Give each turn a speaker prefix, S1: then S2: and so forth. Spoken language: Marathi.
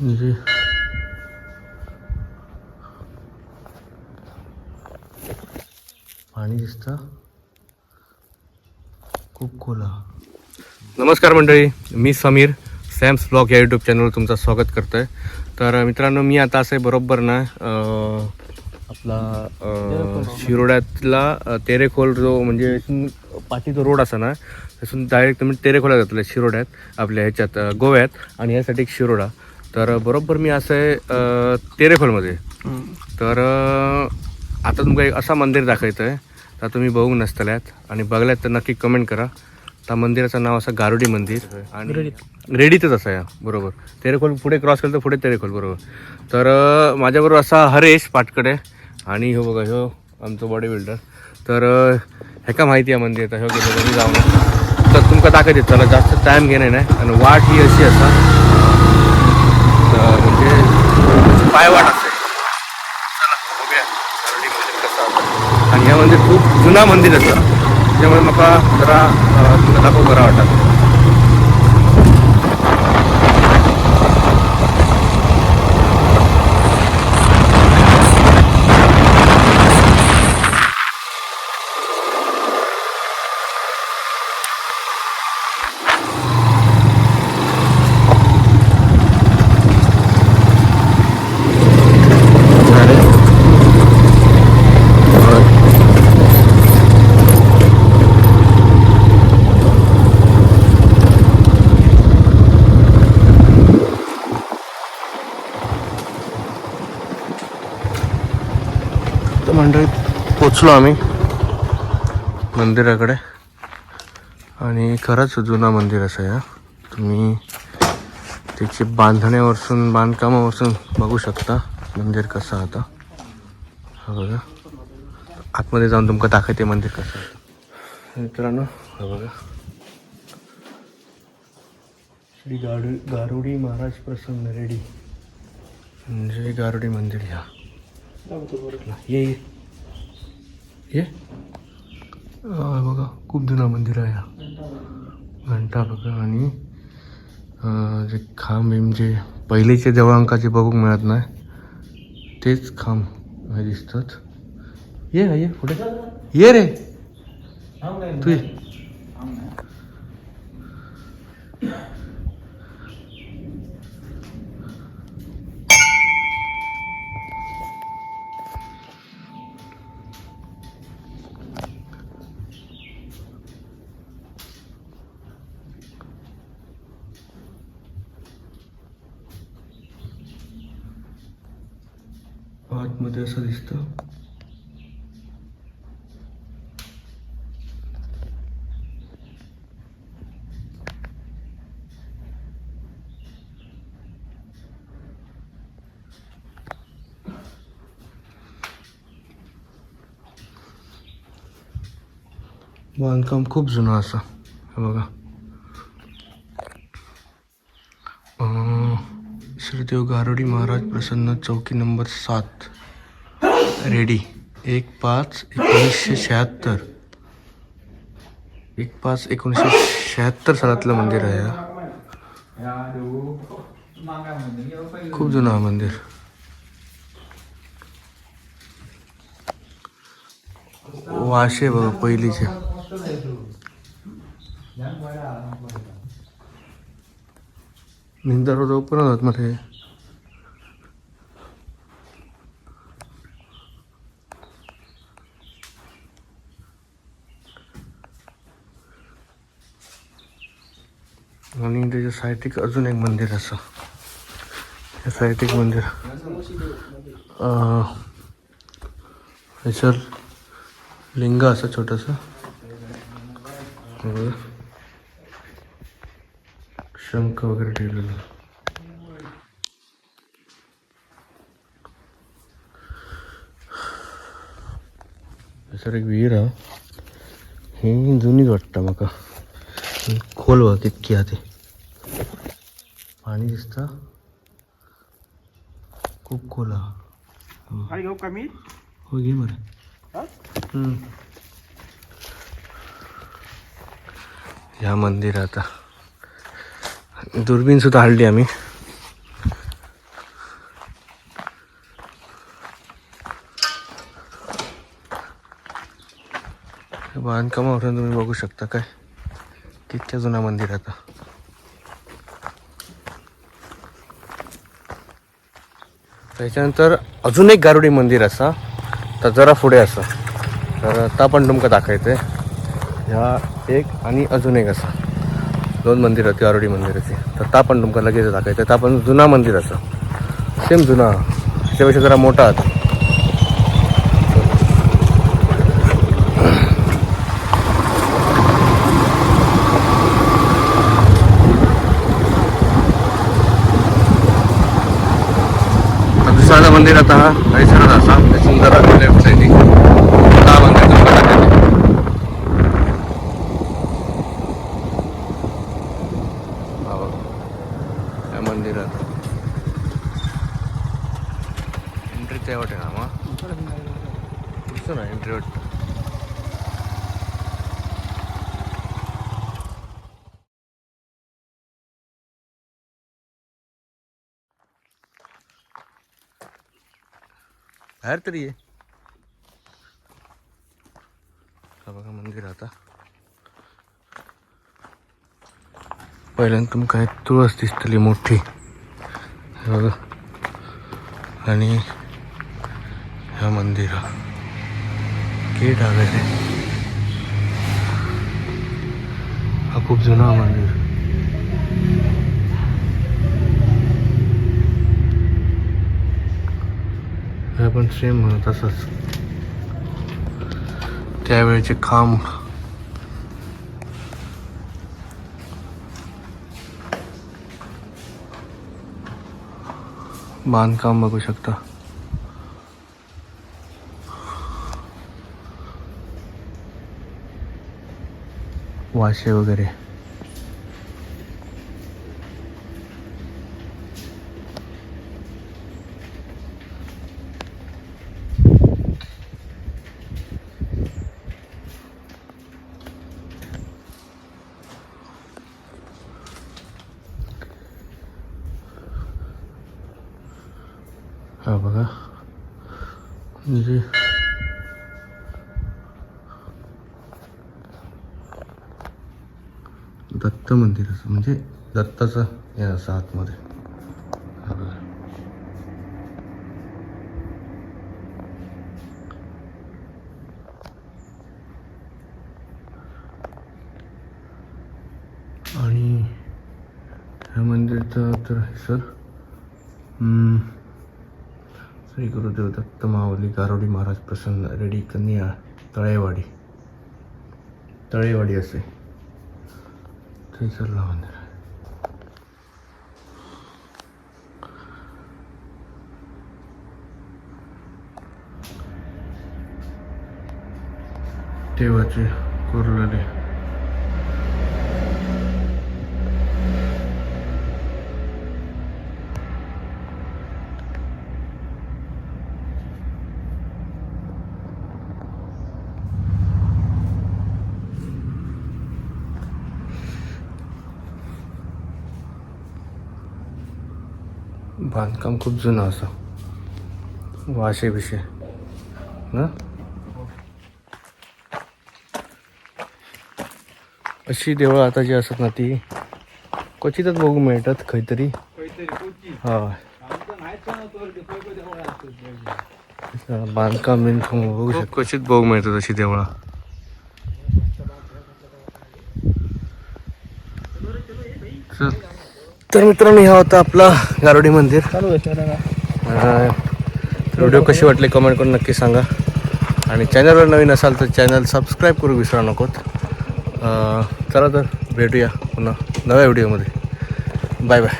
S1: म्हणजे पाणी दिसतं? खूप खोला. नमस्कार मंडळी मी समीर. सॅम्स ब्लॉग या यूट्यूब चॅनलवर तुमचं स्वागत करतो आहे तर मित्रांनो मी आता असं बरोबर ना आपला शिरोड्यातला तेरेखोल जो म्हणजे इथून जो रोड असा ना तिथून डायरेक्ट तुम्ही तेरेखोला जातले शिरोड्यात आपल्या ह्याच्यात गोव्यात आणि यासाठी एक शिरोडा. तर बरोबर मी असं आहे तेरेखोलमध्ये. तर आता तुमका एक असा मंदिर दाखवायचं आहे तर तुम्ही बघू नसतल्यात आणि बघल्यात तर नक्की कमेंट करा. त्या मंदिराचं नाव असं गारुडी मंदिर आणि रेडीतच असं आहे बरोबर. तेरेखोल पुढे क्रॉस केलं तर पुढे तेरेखोल बरोबर. तर माझ्याबरोबर असा हरेश पाटकडे आणि हो बघा ह्यो आमचं बॉडी बिल्डर तर ह्याका माहिती आहे मंदिर तर ह्यो गेलो जाऊन. तर तुमका दाखवते चला जास्त टाईम घेणे नाही आणि वाट ही अशी असा अं, म्हणजे पायवाट असेल. चला बघूया. गारुडी मंदिर कसं आणि हे मंदिर खूप जुना मंदिर असं. त्यामुळे म्हाका जरा अं, दाखव बरं वाटत. तर मंडळीत पोचलो आम्ही मंदिराकडे. आणि खरंच जुना मंदिर असं या. तुम्ही त्याची बांधण्यावरसून बांधकामावरसून बघू शकता मंदिर कसं आता. हा बघा. आतमध्ये जाऊन तुमका दाखवते मंदिर कसं मित्रांनो हा बघा. श्री गाडू गारुडी महाराज प्रसन्न रेडी. म्हणजे गारुडी मंदिर ह्या ये ये. ये? बघा खूप जुना मंदिर आहे हा. घंटा बघा आणि जे खांब बिंब जे पहिलेचे देवळांकाचे बघूक मिळत नाही. तेच खांब हे दिसतात. ये ना ये पुढे. ये रे. तू ये. आतमध्ये असं दिसतं. बांधकाम खूप जुनं असं बघा. देव गारोडी महाराज प्रसन्न चौकी नंबर सात. रेडी. एक पाच एकोणीसशे शहात्तर. एक पाच एकोणीसशे शहात्तर सालातलं मंदिर आहे खूप जुनं हा मंदिर. वाशे बघा पहिलीचे निंदा रोड ओपन होतात मध्ये आणि त्याच्या साहित्यिक अजून एक मंदिर असं. हे साहित्यिक मंदिर. हयसर लिंग असं छोटंसं. शंख वगैरे ठेवलेलं. सर एक विहीर हा ही जुनीच वाटतं म्हाका खोल बघ कितकी आते पाणी दिसता. खूप खोल
S2: कमी
S1: हो घे ह्या मंदिर आता. दुर्बीन सुद्धा हाडली आम्ही. बांधकामावरून तुम्ही बघू शकता काय? कितक्या जुना मंदिर आता? त्याच्यानंतर अजून एक गारुडी मंदिर असा. तर जरा पुढे असं. तर ता पण तुमका दाखवायचं ह्या एक आणि अजून एक असा. दोन मंदिर होती गारुडी मंदिराची तर ता पण तुमका लगेच दाखवायचं ता पण जुना मंदिर असा. सेम जुना. त्याच्यापेक्षा जरा मोठा होता मंदिर आता हा हरिसरच असा. ते सुंदर लेफ्ट साईड हा मंदिर या मंदिरात. एंट्री त्या वाटे ना मग दिसतो ना एंट्री वाट बाहेर तरी आहे बघा मंदिर आता. पहिल्यांदा तुमका तुळस दिसतली मोठी. हे बघा. आणि ह्या मंदिर. गेट आलेले हा खूप जुना मंदिर. हे पण सेम म्हणत तसंच. त्यावेळेचे खांब. बांधकाम बघू शकता. वाशे वगैरे. हा बघा. म्हणजे दत्त मंदिर असं म्हणजे दत्ताचं हे असं आतमध्ये. हा बघा. आणि ह्या मंदिरचं तर सर श्री गुरुदेव दत्त माऊली गारोडी महाराज प्रसन्न रेडी कन्या तळेवाडी तळेवाडी असे ते सरला मंदिर आहे देवाचे कोरलेले बांधकाम खूप जुनं असं. वाशे बिशे. ना अशी देवळं आता जी असतात ना ती क्वचितच बघू मिळतात खंयतरी हा बांधकाम बिनकाम बघू शकतो. क्वचित बघू मिळतात अशी देवळं. चल. तर मित्रांनो हा होता आपला गारोडी मंदिर.
S2: चालू आहे
S1: व्हिडिओ कशी वाटले कमेंट करून नक्की सांगा. आणि चॅनलवर नवीन असाल तर चॅनल सबस्क्राईब करू विसरा नकोत. चला तर भेटूया पुन्हा नव्या व्हिडिओमध्ये बाय बाय